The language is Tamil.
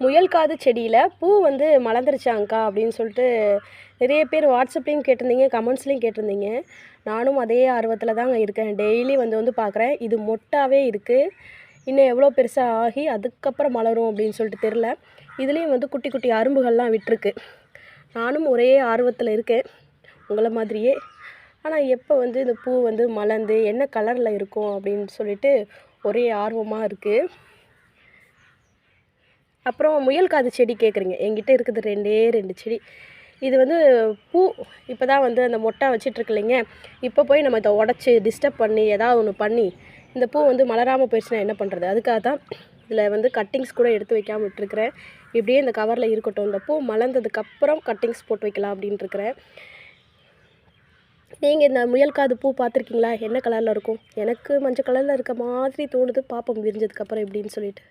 முயல் காது செடியில் பூ வந்து மலர்ந்துருச்சாங்க்கா அப்படின்னு சொல்லிட்டு நிறைய பேர் வாட்ஸ்அப்லேயும் கேட்டிருந்தீங்க கமெண்ட்ஸ்லேயும் கேட்டிருந்தீங்க. நானும் அதே ஆர்வத்தில் தாங்க இருக்கேன். டெய்லி வந்து வந்து பார்க்குறேன் இது மொட்டாவே இருக்குது இன்னும் எவ்வளோ பெருசாக ஆகி அதுக்கப்புறம் மலரும் அப்படின்னு சொல்லிட்டு தெரில இதுலேயும் வந்து குட்டி குட்டி அரும்புகள்லாம் விட்டுருக்கு. நானும் ஒரே ஆர்வத்தில் இருக்கேன். உங்களை மாதிரியே. ஆனால் எப்போ வந்து இந்த பூ வந்து மலர்ந்து என்ன கலரில் இருக்கும் அப்படின்னு சொல்லிட்டு ஒரே ஆர்வமாக இருக்குது அப்புறம் முயல் காது செடி கேட்குறீங்க. என்கிட்ட இருக்குது ரெண்டே ரெண்டு செடி. இது வந்து பூ. இப்போ தான் வந்து அந்த மொட்டை வச்சிட்ருக்கு இல்லைங்க. இப்போ போய் நம்ம இதை உடச்சி டிஸ்டர்ப் பண்ணி ஏதாவது ஒன்று பண்ணி இந்த பூ வந்து மலராமல் போயிடுச்சுன்னா என்ன பண்ணுறது அதுக்காக தான் இதில் வந்து கட்டிங்ஸ் கூட எடுத்து வைக்காமல் விட்டுருக்குறேன். இப்படியே இந்த கவரில் இருக்கட்டும். இந்த பூ மலர்ந்ததுக்கப்புறம் கட்டிங்ஸ் போட்டு வைக்கலாம் அப்படின்ட்டு இருக்கிறேன். நீங்கள் இந்த முயல் காது பூ பார்த்துருக்கீங்களா? என்ன கலரில் இருக்கும்? எனக்கு மஞ்சள் கலரில் இருக்க மாதிரி தோணுது. பார்ப்போம். விரிஞ்சதுக்கப்புறம் எப்படின்னு சொல்லிட்டு.